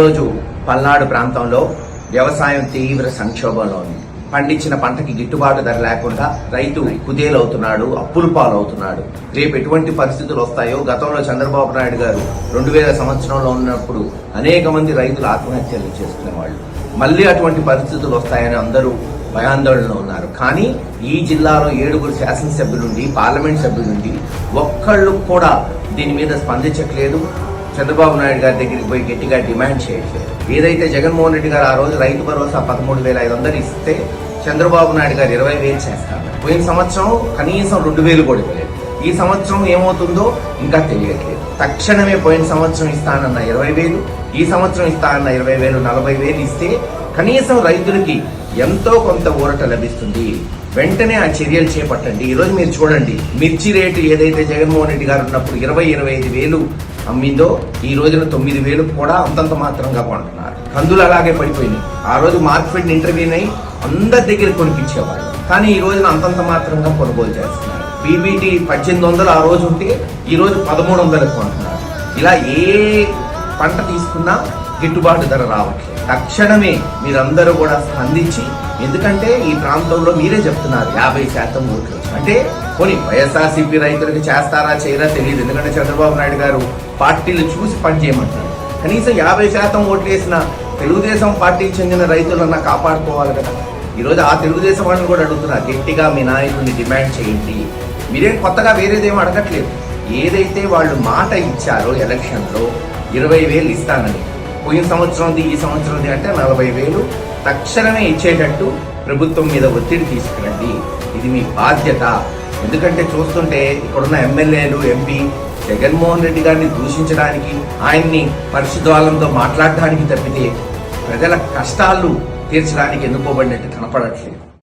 రోజు పల్నాడు ప్రాంతంలో వ్యవసాయం తీవ్ర సంక్షోభంలో ఉంది. పండించిన పంటకి గిట్టుబాటు ధర లేకుండా రైతు కుదేలవుతున్నాడు అప్పులు పాలవుతున్నాడు. రేపు ఎటువంటి పరిస్థితులు వస్తాయో గతంలో చంద్రబాబు నాయుడు గారు రెండు వేల సంవత్సరంలో ఉన్నప్పుడు అనేక మంది రైతులు ఆత్మహత్యలు చేసుకునేవాళ్ళు మళ్ళీ అటువంటి పరిస్థితులు వస్తాయని అందరూ భయాందోళనలో ఉన్నారు. కానీ ఈ జిల్లాలో ఏడుగురు శాసనసభ్యులుండి పార్లమెంట్ సభ్యులుండి ఒక్కళ్ళు కూడా దీని మీద స్పందించట్లేదు. చంద్రబాబు నాయుడు గారి దగ్గరికి పోయి గట్టిగా డిమాండ్ చేయట్లేదు ఏదైతే జగన్మోహన్ రెడ్డి గారు ఆ రోజు రైతు భరోసా పదమూడు వేల ఐదు వందలు ఇస్తే చంద్రబాబు నాయుడు గారు ఇరవై వేలు చేస్తారు. పోయిన సంవత్సరం కనీసం రెండు వేలు కూడా ఇవ్వలేదు. ఈ సంవత్సరం ఏమవుతుందో ఇంకా తెలియట్లేదు. తక్షణమే పోయిన సంవత్సరం ఇస్తానన్న ఇరవై వేలు ఈ సంవత్సరం ఇస్తానన్న ఇరవై వేలు నలభై వేలు ఇస్తే కనీసం రైతులకి ఎంతో కొంత ఊరట లభిస్తుంది. వెంటనే ఆ చర్యలు చేపట్టండి. ఈరోజు మీరు చూడండి మిర్చి రేటు ఏదైతే జగన్మోహన్ రెడ్డి గారు ఉన్నప్పుడు ఇరవై ఇరవై ఐదు వేలు అమ్మిందో ఈ రోజున తొమ్మిది వేలు కూడా అంతంత మాత్రంగా కొంటున్నారు. కందులు అలాగే పడిపోయినాయి ఆ రోజు మార్కెట్ ఇంటర్వ్యూ అయి అందరి దగ్గర కొనిపించేవాళ్ళు కానీ ఈ రోజున అంతంత మాత్రంగా కొనుగోలు చేస్తున్నారు. పీబీటీ పద్దెనిమిది వందలు ఆ రోజు ఉంటే ఈ రోజు పదమూడు వందలకు కొంటున్నారు. ఇలా ఏ పంట తీసుకున్నా గిట్టుబాటు ధర రావట్లేదు. తక్షణమే మీరందరూ కూడా స్పందించి ఎందుకంటే ఈ ప్రాంతంలో మీరే చెప్తున్నారు యాభై శాతం ఓట్లు. అంటే కొన్ని వైఎస్ఆర్సీపీ రైతులకు చేస్తారా చేయరా తెలియదు ఎందుకంటే చంద్రబాబు నాయుడు గారు పార్టీలు చూసి పనిచేయమంటారు కనీసం యాభై శాతం ఓట్లు వేసిన తెలుగుదేశం పార్టీకి చెందిన రైతులన్నా కాపాడుకోవాలి కదా. ఈరోజు ఆ తెలుగుదేశం వాళ్ళని కూడా అడుగుతున్నారు గట్టిగా మీ నాయకుడిని డిమాండ్ చేయండి. మీరేం కొత్తగా వేరేదేం అడగట్లేదు. ఏదైతే వాళ్ళు మాట ఇచ్చారో ఎలక్షన్లో ఇరవై వేలు ఇస్తానని పోయిన సంవత్సరంది ఈ సంవత్సరంది అంటే నలభై వేలు తక్షణమే ఇచ్చేటట్టు ప్రభుత్వం మీద ఒత్తిడి తీసుకురండి. ఇది మీ బాధ్యత. ఎందుకంటే చూస్తుంటే ఇక్కడున్న ఎమ్మెల్యేలు ఎంపీ జగన్మోహన్ రెడ్డి గారిని దూషించడానికి ఆయన్ని పరిశుద్ధాలంతో మాట్లాడడానికి తప్పితే ప్రజల కష్టాలు తీర్చడానికి ఎన్నుకోబడినట్టు కనపడట్లేదు.